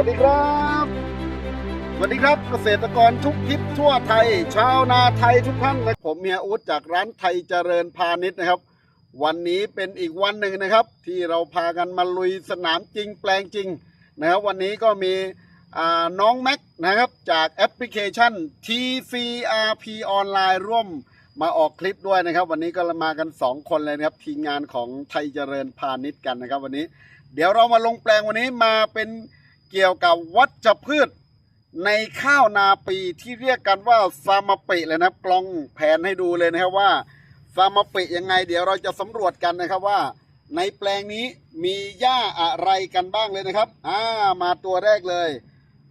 วัสดีครับสวัสดีครับเกษตรกรทุกทิศทั่วไทย ชาวนาไทยทุกท่านนะผมเมียอู๊ดจากร้านไทยเจริญพาณิชย์นะครับ วันนี้เป็นอีกวันหนึ่งนะครับ ที่เราพากันมาลุยสนามจริงแปลงจริงนะครับวันนี้ก็มีน้องแม็กนะครับจากแอปพลิเคชัน TCRP ออนไลน์ร่วมมาออกคลิปด้วยนะครับ วันนี้ก็มากัน 2 คนเลยนะครับ ทีมงานของไทยเจริญพาณิชย์กันนะครับ วันนี้ เดี๋ยวเรามาลงแปลงวันนี้มาเป็น เกี่ยวกับวัชพืช ในข้าวนาปีที่เรียกกันว่าซามาปิเลยนะครับกลองแผนให้ดูเลยนะครับว่าซามาปิยังไง เดี๋ยวเราจะสำรวจกันนะครับว่า ในแปลงนี้มีหญ้าอะไรกันบ้างเลยนะครับอ่ามาตัวแรกเลย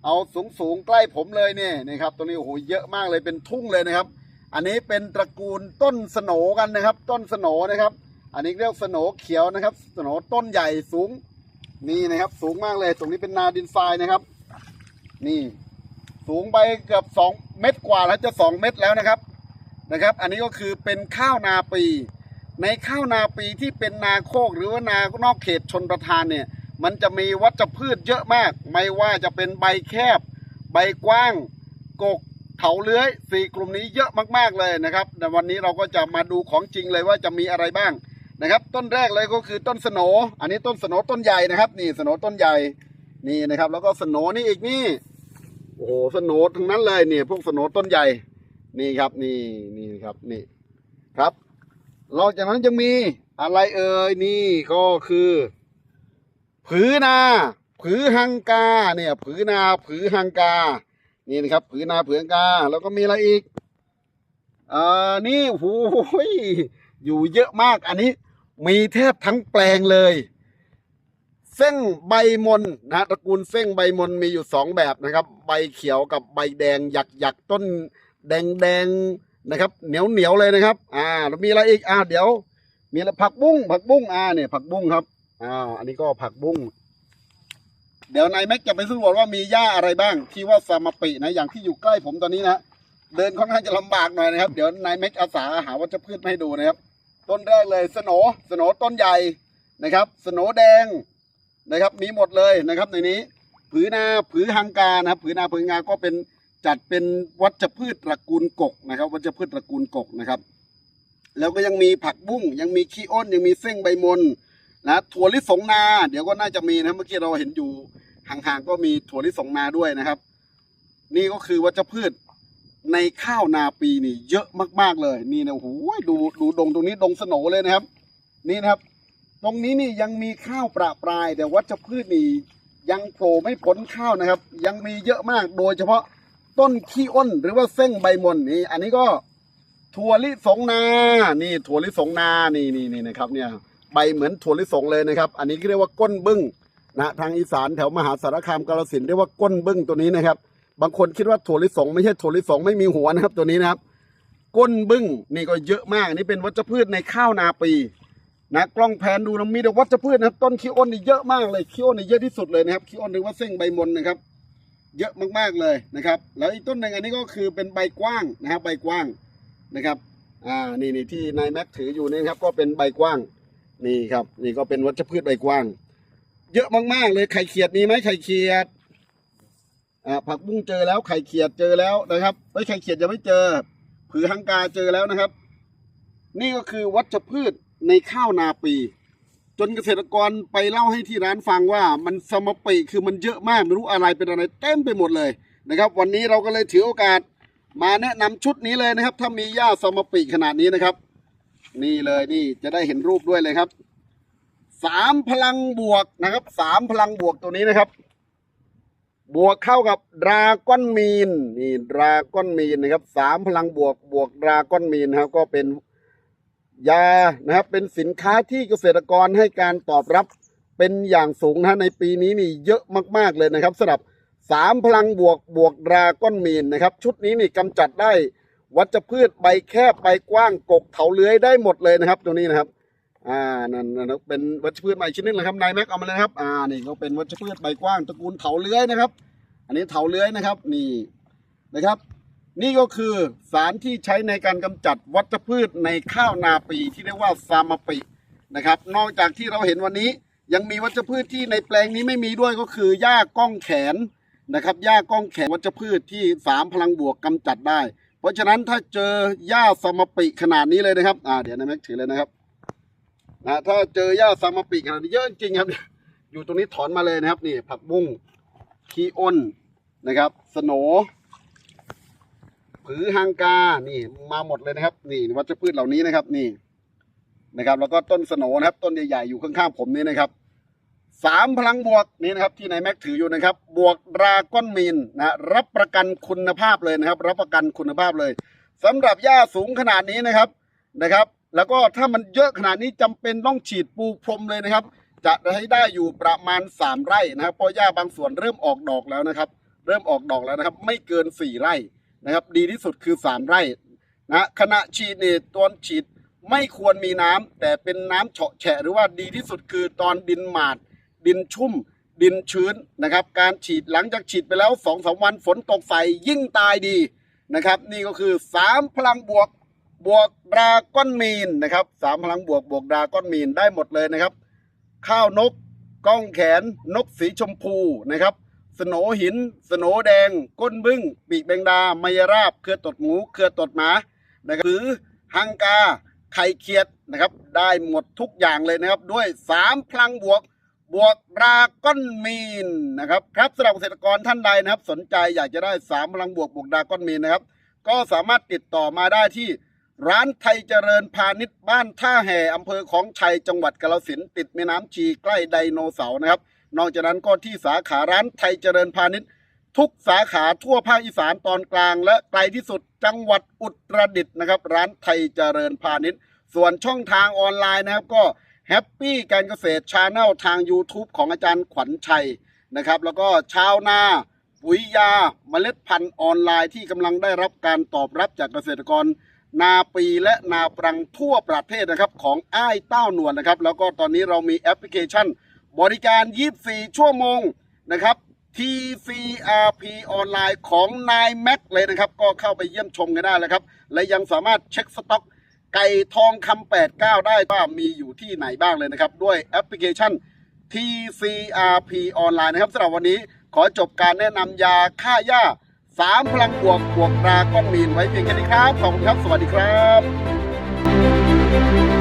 เอาสูงสูงๆใกล้ผมเลยเนี่ยนะครับตัวนี้โอ้โหเยอะมากเลยเป็นทุ่งเลยนะครับ อันนี้เป็นตระกูลต้นสโนกันนะครับ ต้นสโนนะครับ อันนี้เรียกสโนเขียวนะครับสโนต้นใหญ่สูง นี่นะครับ สูงมากเลย ตรงนี้เป็นนาดินทรายนะครับ นี่ สูงไปเกือบสองเมตรกว่าแล้วจะสองเมตรแล้วนะครับนะครับ อันนี้ก็คือเป็นข้าวนาปี ในข้าวนาปีที่เป็นนาโคกหรือว่านานอกเขตชนประทานเนี่ย มันจะมีวัชพืชเยอะมาก ไม่ว่าจะเป็นใบแคบ ใบกว้าง กกเถาเลื้อยสี่กลุ่มนี้เยอะมากๆเลยนะครับแต่วันนี้เราก็จะมาดูของจริงเลยว่าจะมีอะไรบ้าง นะครับ ต้นแรกเลยก็คือต้นสโนอันนี้ต้นสโนต้นใหญ่นะครับ นี่สโนต้นใหญ่นี่นะครับ แล้วก็สโหนนี่อีกนี่โอ้โหสโนทั้งนั้นเลยเนี่ยพวกสโหนต้นใหญ่ นี่ครับ นี่นี่ครับนี่ครับนอกจากนั้นยังมีอะไรเอ่ยนี่ก็คือผือนาผือฮังกาเนี่ยผือนาผือฮังกา นี่นะครับ ผือนาผือฮังกา แล้วก็มีอะไรอีกอ่านี่โอ้โหยอยู่เยอะมากอันนี้ มีแทบทั้งแปลงเลย เส้นใบมนนะตระกูลเส้นใบมนมีอยู่สองแบบนะครับ ใบเขียวกับใบแดงหยักหยักต้นแดงแดงนะครับ เหนียวเหนียวเลยนะครับ อ่าแล้วมีอะไรอีกอ่าเดี๋ยว มีอะไรผักบุ้งผักบุ้งอ่าเนี่ยผักบุ้งครับอ่าอันนี้ก็ผักบุ้งเดี๋ยวนายแม็กจะไปสำรวจว่ามีหญ้าอะไรบ้าง ที่ว่าสามาปินะอย่างที่อยู่ใกล้ผมตอนนี้นะเดินค่อนข้างจะลำบากหน่อยนะครับ เดี๋ยวนายแม็กอาสาหาวัชพืชมาให้ดูนะครับ ต้นแรกเลยสโนสโหนต้นใหญ่นะครับสโหนแดงนะครับ มีหมดเลยนะครับในนี้ผือนาผือฮังกานะครับผือนาผืองาก็เป็นจัดเป็นวัชพืชตระกูลกกนะครับ วัชพืชตระกูลกกนะครับ แล้วก็ยังมีผักบุ้งยังมีขี้อ้นยังมีเส้งใบมนนะถั่วลิสงนา เดี๋ยวก็น่าจะมีนะเมื่อกี้เราเห็นอยู่ห่างๆก็มีถั่วลิสงนาด้วยนะครับ นี่ก็คือวัชพืช ในข้าวนาปีนี่ เยอะมากๆเลย นี่นะโอ้โหดูดูดงตรงนี้ดงสโหนเลยนะครับ นี่นะครับ ตรงนี้นี่ยังมีข้าวประปราย แต่วัชพืชนี่ยังโผล่ไม่พ้นข้าวนะครับ ยังมีเยอะมากโดยเฉพาะต้นขี้อ้นหรือว่าเส้งใบมนนี่ อันนี้ก็ถั่วลิสงนา นี่ถั่วลิสงนา นี่นี่นี่นะครับ เนี่ยใบเหมือนถั่วลิสงเลยนะครับ อันนี้เรียกว่าก้นบึ้งนะทางอีสานแถวมหาสารคามกาฬสินเรียกว่าก้นบึ้งตัวนี้นะครับ บางคนคิดว่าถั่วลิสงไม่ใช่ถั่วลิสงไม่มีหัวนะครับ ตัวนี้นะครับ ก้นบึ้งนี่ก็เยอะมากนนี้เป็นวัชพืชในข้าวนาปีนะกล้องแผนดูนะมีแต่วัชพืชนะครับต้นขี้อ้นนี่เยอะมากเลยขี้อ้นนี่เยอะที่สุดเลยนะครับขี้อ้นหรือว่าเส้งใบมนนะครับ เยอะมากๆเลยนะครับ แล้วอีกต้นหนึ่งอันนี้ก็คือเป็นใบกว้างนะครับใบกว้างนะครับอ่านี่นี่ที่นายแม็กถืออยู่นี่ครับก็เป็นใบกว้างนี่ครับ นี่ก็เป็นวัชพืชใบกว้าง เยอะมากๆเลยไข่เขียดมีไหมไข่เขียด ผักบุ้งเจอแล้วไข่เขียดเจอแล้วนะครับไอ้ไข่เขียดยังไม่เจอ ผือฮังกาเจอแล้วนะครับ นี่ก็คือวัชพืชในข้าวนาปี จนเกษตรกรไปเล่าให้ที่ร้านฟังว่ามันสมปีคือมันเยอะมากไม่รู้อะไรเป็นอะไรเต็มไปหมดเลยนะครับ วันนี้เราก็เลยถือโอกาสมาแนะนำชุดนี้เลยนะครับ ถ้ามีหญ้าสมปีขนาดนี้นะครับ นี่เลยนี่จะได้เห็นรูปด้วยเลยครับสามพลังบวกนะครับสามพลังบวกตัวนี้นะครับ บวกเข้ากับดราก้อนมีนนี่ดราก้อนมีนนะครับสามพลังบวกบวกดราก้อนมีนนะครับก็เป็นยานะครับเป็นสินค้าที่เกษตรกรให้การตอบรับเป็นอย่างสูงนะในปีนี้นี่เยอะมากๆเลยนะครับสำหรับสามพลังบวกบวกดราก้อนมีนนะครับ ชุดนี้นี่กำจัดได้ วัชพืชใบแคบใบกว้างกกเถาเลื้อยได้หมดเลยนะครับ ตัวนี้นะครับ อ่านั่นนั่นเป็นวัชพืชใหม่ชิ้นหนึงเลยครับนายแม็กเอามาเลยครับอ่านี่ก็เป็นวัชพืชใบกว้างตระกูลเถาเลื้อยนะครับ อันนี้เถาเลื้อยนะครับนี่นะครับ นี่ก็คือสารที่ใช้ในการกำจัดวัชพืชในข้าวนาปีที่เรียกว่าซามาปินะครับ นอกจากที่เราเห็นวันนี้ยังมีวัชพืชที่ในแปลงนี้ไม่มีด้วยก็คือหญ้าก้องแขนนะครับหญ้าก้องแขนวัชพืชที่สามพลังบวกกำจัดได้ เพราะฉะนั้นถ้าเจอหญ้าสมปิขนาดนี้เลยนะครับอ่าเดี๋ยวนายแม็กถือเลยนะครับ นะถ้าเจอหญ้าสมปิขนาดนี้เยอะจริงครับอยู่ตรงนี้ถอนมาเลยนะครับนี่ผักบุ้งขี้อ้นนะครับ สโนผือฮังกานี่มาหมดเลยนะครับ นี่วัชพืชเหล่านี้นะครับ นี่นะครับ แล้วก็ต้นสโนนะครับ ต้นใหญ่ๆอยู่ข้างๆผมนี่นะครับสามพลังบวกนี่นะครับที่นายแม็กถืออยู่นะครับ บวกดราก้อนมีนนะรับประกันคุณภาพเลยนะครับ รับประกันคุณภาพเลยสำหรับหญ้าสูงขนาดนี้นะครับนะครับ แล้วก็ถ้ามันเยอะขนาดนี้จำเป็นต้องฉีดปูพรมเลยนะครับ จะให้ได้อยู่ประมาณ 3 ไร่นะครับเพราะหญ้าบางส่วนเริ่มออกดอกแล้วนะครับ เริ่มออกดอกแล้วนะครับ ไม่เกิน 4 ไร่นะครับ ดีที่สุดคือ 3 ไร่นะขณะฉีดเนี่ยตอนฉีดไม่ควรมีน้ำแต่เป็นน้ำเฉาะแฉะหรือว่าดีที่สุดคือตอนดินหมาด ดินชุ่ม ดินชื้นนะครับ การฉีดหลังจากฉีดไปแล้ว2อสวันฝนตกใส่ยิ่งตายดีนะครับ นี่ก็คือ 3 พลังบวก บวกดราก้อนมีนนะครับสามพลังบวกบวกดราก้อนมีนได้หมดเลยนะครับ ข้าวนกก้องแขนนกสีชมพูนะครับ สโนหิน สโนแดง ก้นบึ้ง ปีกแบงดามายราบ เครือตดหมู เครือตดหมานะครับหรือฮังกา ไข่เคียดนะครับ ได้หมดทุกอย่างเลยนะครับ ด้วย 3 พลังบวกบวกดราก้อนมีนนะครับครับสำหรับเกษตรกรท่านใดนะครับ สนใจอยากจะได้ 3 พลังบวกบวกดราก้อนมีนนะครับ ก็สามารถติดต่อมาได้ที่ ร้านไทยเจริญพาณิชย์บ้านท่าแห่อำเภอของชัยจังหวัดกาฬสินติดแม่น้ำชีใกล้ไดโนเสาร์นะครับ นอกจากนั้นก็ที่สาขาร้านไทยเจริญพาณิชย์ทุกสาขาทั่วภาคอีสานตอนกลาง และไกลที่สุดจังหวัดอุตรดิตถ์นะครับ ร้านไทยเจริญพาณิชย์ส่วนช่องทางออนไลน์นะครับก็แฮปปี้การเกษตรชาแนลทาง YouTube ของอาจารย์ขวัญชัยนะครับ แล้วก็ชาวนาปุ๋ยยาเมล็ดพันธุ์ออนไลน์ที่กำลังได้รับการตอบรับจากเกษตรกร นาปีและนาปรังทั่วประเทศนะครับของอ้ายเต้าหนวลนะครับ แล้วก็ตอนนี้เรามีแอปพลิเคชัน บริการ 24 ชั่วโมงนะครับ TCRP ออนไลน์ของนายแม็กเลยนะครับ ก็เข้าไปเยี่ยมชมกันได้เลยครับ และยังสามารถเช็คสต็อก ไก่ทองคำ89 ได้ว่ามีอยู่ที่ไหนบ้างเลยนะครับ ด้วยแอปพลิเคชัน TCRP ออนไลน์นะครับสำหรับวันนี้ขอจบการแนะนำยาฆ่าหญ้า สามพลังบวกบวกราก้อนมีนไว้เพียงแค่นี้ครับ ขอบคุณครับ สวัสดีครับ